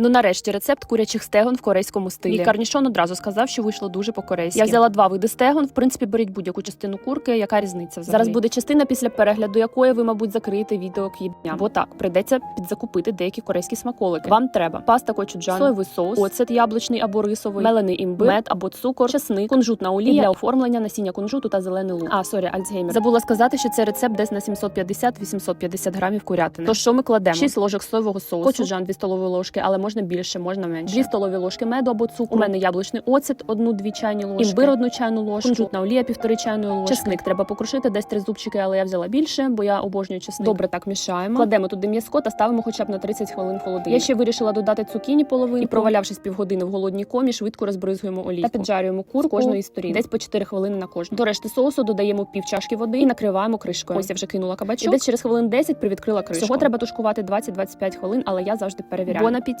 Ну нарешті рецепт курячих стегон в корейському стилі. Лікарнішон одразу сказав, що вийшло дуже по-корейськи. Я взяла два види стегон. В принципі, беріть будь-яку частину курки. Яка різниця? Взагалі? Зараз буде частина, після перегляду якої ви, мабуть, закриєте відео к'їбня. Бо так прийдеться підзакупити деякі корейські смаколики. Вам треба паста кочуджан, соєвий соус, оцет яблучний або рисовий, мелений імбир, мед або цукор, чесник, кунжутна олія для оформлення насіння кунжуту та зелений лук. А сорі, альцгеймер. Забула сказати, що це рецепт десь на 750-850 грамів курятини. То що ми кладемо? 6 ложок соєвого соусу, кочуджан 2 столові ложки, але можна більше, можна менше. 2 столові ложки меду або цукру. У мене яблучний оцет, 1-2 чайні ложки, імбир, 1 чайну ложку, кунжутна олія, 1,5 чайної ложки. Чесник треба покрушити, десь 3 зубчики, але я взяла більше, бо я обожнюю чесник. Добре так мішаємо. Кладемо туди м'язко та ставимо хоча б на 30 хвилин холодильник. Я ще вирішила додати цукіні половину і провалявшись півгодини в голодній комі, швидко розбризгуємо олійку. Та піджарюємо курку кожної сторін. Десь по 4 хвилини на кожну. До решти соусу додаємо пів чашки води і накриваємо кришкою. Ось я вже кинула кабачок. І десь через хвилин 10 привідкрила кришку. Всього треба тушкувати 20-25 хвилин, але я завжди перевіряю. Бон апетит!